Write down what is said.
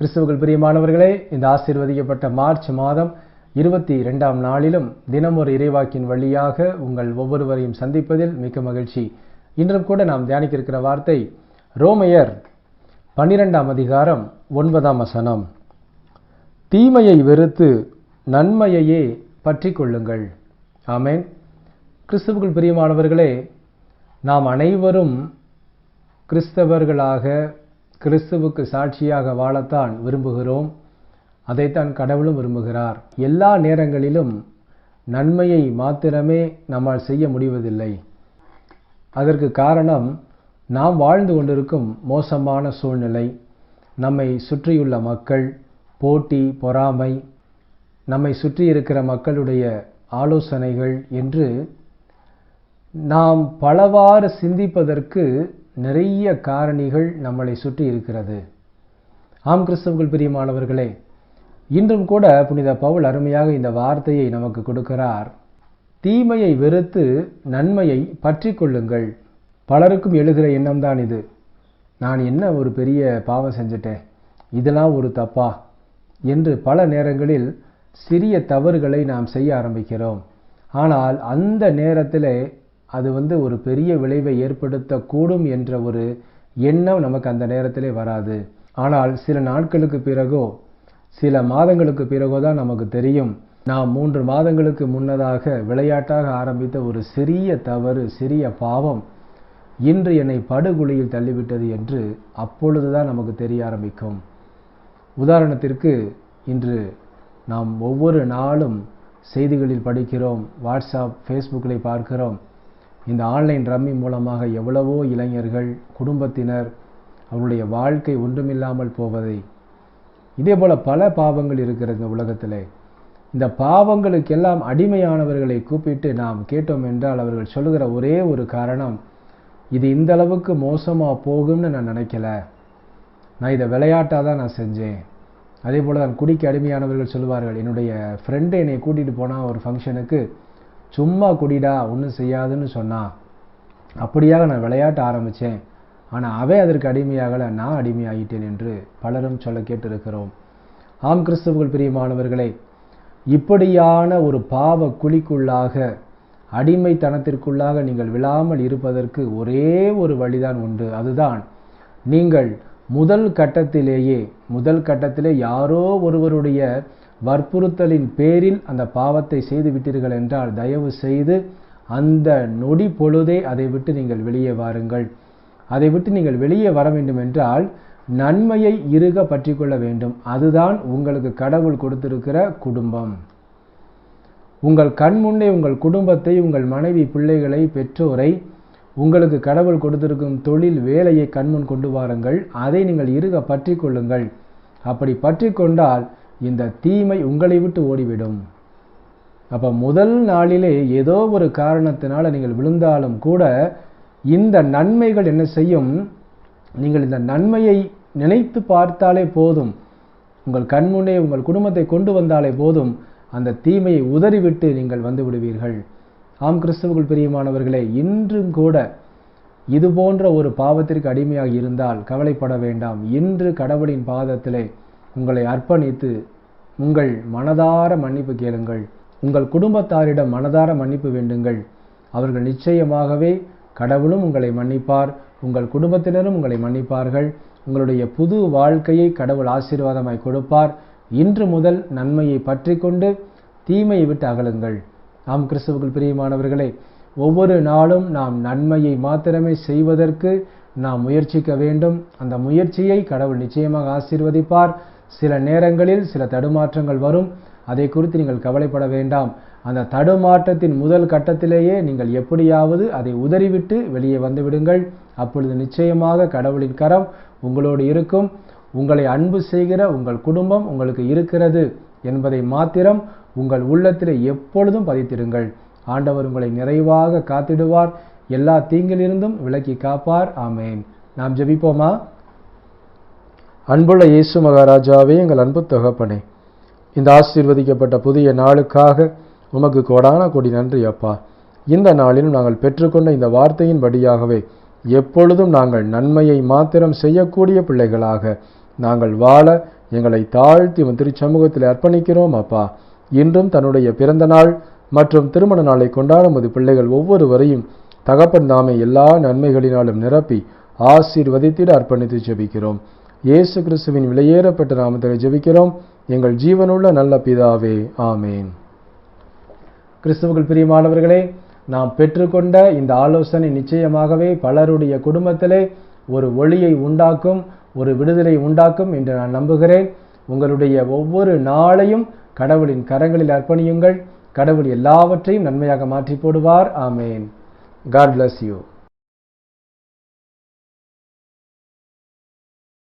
கிறிஸ்துவுக்குள் பிரியமானவர்களே இந்த ஆசீர்வதிக்கப்பட்ட மார்ச் மாதம் இருபத்தி இரண்டாம் நாளிலும் தினம் ஒரு இறைவாக்கின் வழியாக உங்கள் ஒவ்வொருவரையும் சந்திப்பதில் மிக்க மகிழ்ச்சி. இன்றும் கூட நாம் தியானிக்க இருக்கிற வார்த்தை ரோமையர் பன்னிரெண்டாம் அதிகாரம் ஒன்பதாம் வசனம். தீமையை வெறுத்து நன்மையையே பற்றி கொள்ளுங்கள். ஆமேன். கிறிஸ்துவுக்குள் பிரியமானவர்களே நாம் அனைவரும் கிறிஸ்தவர்களாக கிறிஸ்துவுக்கு சாட்சியாக வாழத்தான் விரும்புகிறோம். அதைத்தான் கடவுளும் விரும்புகிறார். எல்லா நேரங்களிலும் நன்மையை மாத்திரமே நம்மால் செய்ய முடிவதில்லை. அதற்கு காரணம் நாம் வாழ்ந்து கொண்டிருக்கும் மோசமான சூழ்நிலை. நம்மை சுற்றியுள்ள மக்கள் போட்டி பொறாமை நம்மை சுற்றி இருக்கிற மக்களுடைய ஆலோசனைகள் என்று நாம் பலவாறு சிந்திப்பதற்கு நிறைய காரணிகள் நம்மளை சுற்றி இருக்கிறது. ஆம் கிறிஸ்தவர்கள் பிரியமானவர்களே இன்றும் கூட புனித பவுல் அருமையாக இந்த வார்த்தையை நமக்கு கொடுக்கிறார். தீமையை வெறுத்து நன்மையை பற்றி கொள்ளுங்கள். பலருக்கும் எழுகிற எண்ணம்தான் இது. நான் என்ன ஒரு பெரிய பாவம் செஞ்சிட்டேன்? இதெல்லாம் ஒரு தப்பா? என்று பல நேரங்களில் சிறிய தவறுகளை நாம் செய்ய ஆரம்பிக்கிறோம். ஆனால் அந்த நேரத்தில் அது வந்து ஒரு பெரிய விளைவை ஏற்படுத்தக்கூடும் என்ற ஒரு எண்ணம் நமக்கு அந்த நேரத்திலே வராது. ஆனால் சில நாட்களுக்கு பிறகோ சில மாதங்களுக்கு பிறகோ தான் நமக்கு தெரியும். நாம் மூன்று மாதங்களுக்கு முன்னதாக விளையாட்டாக ஆரம்பித்த ஒரு சிறிய தவறு சிறிய பாவம் இன்று என்னை படுகொலியில் தள்ளிவிட்டது என்று அப்பொழுதுதான் நமக்கு தெரிய ஆரம்பிக்கும். உதாரணத்திற்கு இன்று நாம் ஒவ்வொரு நாளும் செய்திகளில் படிக்கிறோம் வாட்ஸ்அப் ஃபேஸ்புக்கில் பார்க்கிறோம். இந்த ஆன்லைன் ரம்மி மூலமாக எவ்வளவோ இளைஞர்கள் குடும்பத்தினர் அவருடைய வாழ்க்கை ஒன்றுமில்லாமல் போவதை. இதே போல் பல பாவங்கள் இருக்கிறது இந்த உலகத்தில். இந்த பாவங்களுக்கெல்லாம் அடிமையானவர்களை கூப்பிட்டு நாம் கேட்டோம் என்றால் அவர்கள் சொல்லுகிற ஒரே ஒரு காரணம் இது இந்த அளவுக்கு மோசமாக போகும்னு நான் நினைக்கல. நான் இதை விளையாட்டாக தான் நான் செஞ்சேன். அதே போல் தான் குடிக்க அடிமையானவர்கள் சொல்லுவார்கள் என்னுடைய ஃப்ரெண்டு என்னை கூட்டிகிட்டு போனால் ஒரு ஃபங்க்ஷனுக்கு சும்மா குடிடா ஒன்றும் செய்யாதுன்னு சொன்னான் அப்படியாக நான் விளையாட்ட ஆரம்பித்தேன் ஆனால் அவன் அதற்கு அடிமையாகலை நான் அடிமையாகிட்டேன் என்று பலரும் சொல்ல கேட்டிருக்கிறோம். ஆம் கிறிஸ்தவர்கள் பிரியமானவர்களே இப்படியான ஒரு பாவ குழிக்குள்ளாக அடிமைத்தனத்திற்குள்ளாக நீங்கள் விழாமல் இருப்பதற்கு ஒரே ஒரு வழிதான் உண்டு. அதுதான் நீங்கள் முதல் கட்டத்திலேயே முதல் கட்டத்திலே யாரோ ஒருவருடைய வற்புறுத்தலின் பேரில் அந்த பாவத்தை செய்து விட்டீர்கள் என்றால் தயவு செய்து அந்த நொடி பொழுதே அதை விட்டு நீங்கள் வெளியே வாருங்கள். அதை விட்டு நீங்கள் வெளியே வர வேண்டும் என்றால் நன்மையை இறுக பற்றி கொள்ள வேண்டும். அதுதான் உங்களுக்கு கடவுள் கொடுத்திருக்கிற குடும்பம். உங்கள் கண் முன்னே உங்கள் குடும்பத்தை உங்கள் மனைவி பிள்ளைகளை பெற்றோரை உங்களுக்கு கடவுள் கொடுத்திருக்கும் தொழில் வேலையை கண்முன் கொண்டு வாருங்கள். அதை நீங்கள் இறுக பற்றி கொள்ளுங்கள். அப்படி பற்றி கொண்டால் இந்த தீமை உங்களை விட்டு ஓடிவிடும். அப்போ முதல் நாளிலே ஏதோ ஒரு காரணத்தினால் நீங்கள் விழுந்தாலும் கூட இந்த நன்மைகள் என்ன செய்யும்? நீங்கள் இந்த நன்மையை நினைத்து பார்த்தாலே போதும். உங்கள் கண்முன்னே உங்கள் குடும்பத்தை கொண்டு வந்தாலே போதும். அந்த தீமையை உதறிவிட்டு நீங்கள் வந்து விடுவீர்கள். ஆம் கிறிஸ்தவர்கள் பிரியமானவர்களே இன்றும் கூட இது போன்ற ஒரு பாவத்திற்கு அடிமையாக இருந்தால் கவலைப்பட வேண்டாம். இன்று கடவுளின் பாதத்திலே உங்களை அர்ப்பணித்து உங்கள் மனதார மன்னிப்பு கேளுங்கள். உங்கள் குடும்பத்தாரிடம் மனதார மன்னிப்பு வேண்டுங்கள். அவர்கள் நிச்சயமாகவே கடவுளும் உங்களை மன்னிப்பார். உங்கள் குடும்பத்தினரும் உங்களை மன்னிப்பார்கள். உங்களுடைய புது வாழ்க்கையை கடவுள் ஆசீர்வாதமாய் கொடுப்பார். இன்று முதல் நன்மையை பற்றி கொண்டு தீமையை விட்டு அகலுங்கள். நாம் கிறிஸ்துவுக்குள் பிரியமானவர்களே ஒவ்வொரு நாளும் நாம் நன்மையை மாத்திரமே செய்வதற்கு நாம் முயற்சிக்க வேண்டும். அந்த முயற்சியை கடவுள் நிச்சயமாக ஆசீர்வதிப்பார். சில நேரங்களில் சில தடுமாற்றங்கள் வரும். அதை குறித்து நீங்கள் கவலைப்பட வேண்டாம். அந்த தடுமாற்றத்தின் முதல் கட்டத்திலேயே நீங்கள் எப்படியாவது அதை உதறிவிட்டு வெளியே வந்துவிடுங்கள் அப்பொழுது நிச்சயமாக கடவுளின் கரம் உங்களோடு இருக்கும். உங்களை அன்பு செய்கிற உங்கள் குடும்பம் உங்களுக்கு இருக்கிறது என்பதை மாத்திரம் உங்கள் உள்ளத்தில் எப்பொழுதும் பதித்திடுங்கள். ஆண்டவர் உங்களை நிறைவாக காத்திடுவார். எல்லா தீங்கிலிருந்தும் விலக்கி காப்பார். ஆமேன். நாம் ஜெபிப்போமா? அன்புள்ள இயேசு மகாராஜாவே எங்கள் அன்பு தகப்பனே இந்த ஆசீர்வதிக்கப்பட்ட புதிய நாளுக்காக உமக்கு கோடான கொடி நன்றி அப்பா. இந்த நாளிலும் நாங்கள் பெற்றுக்கொண்ட இந்த வார்த்தையின்படியாகவே எப்பொழுதும் நாங்கள் நன்மையை மாத்திரம் செய்யக்கூடிய பிள்ளைகளாக நாங்கள் வாழ எங்களை தாழ்த்தி உன் திருச்சமூகத்தில் அர்ப்பணிக்கிறோம் அப்பா. இன்றும் தன்னுடைய பிறந்த நாள் மற்றும் திருமண நாளை கொண்டாடும் உமது பிள்ளைகள் ஒவ்வொருவரையும் தகப்பன் தாமே எல்லா நன்மைகளினாலும் நிரப்பி ஆசீர்வதித்திட அர்ப்பணித்து ஜெபிக்கிறோம். இயேசு கிறிஸ்துவின் விலையேறப்பட்ட நாமத்தில் ஜெபிக்கிறோம். எங்கள் ஜீவனுள்ள நல்ல பிதாவே ஆமேன். கிறிஸ்துவுக்குள் பிரியமானவர்களே நாம் பெற்றுக்கொண்ட இந்த ஆலோசனை நிச்சயமாகவே பலருடைய குடும்பத்திலே ஒரு ஒளியை உண்டாக்கும் ஒரு விடுதலை உண்டாக்கும் என்று நான் நம்புகிறேன். உங்களுடைய ஒவ்வொரு நாளையும் கடவுளின் கரங்களில் அர்ப்பணியுங்கள். கடவுள் எல்லாவற்றையும் நன்மையாக மாற்றி போடுவார். ஆமேன். God bless you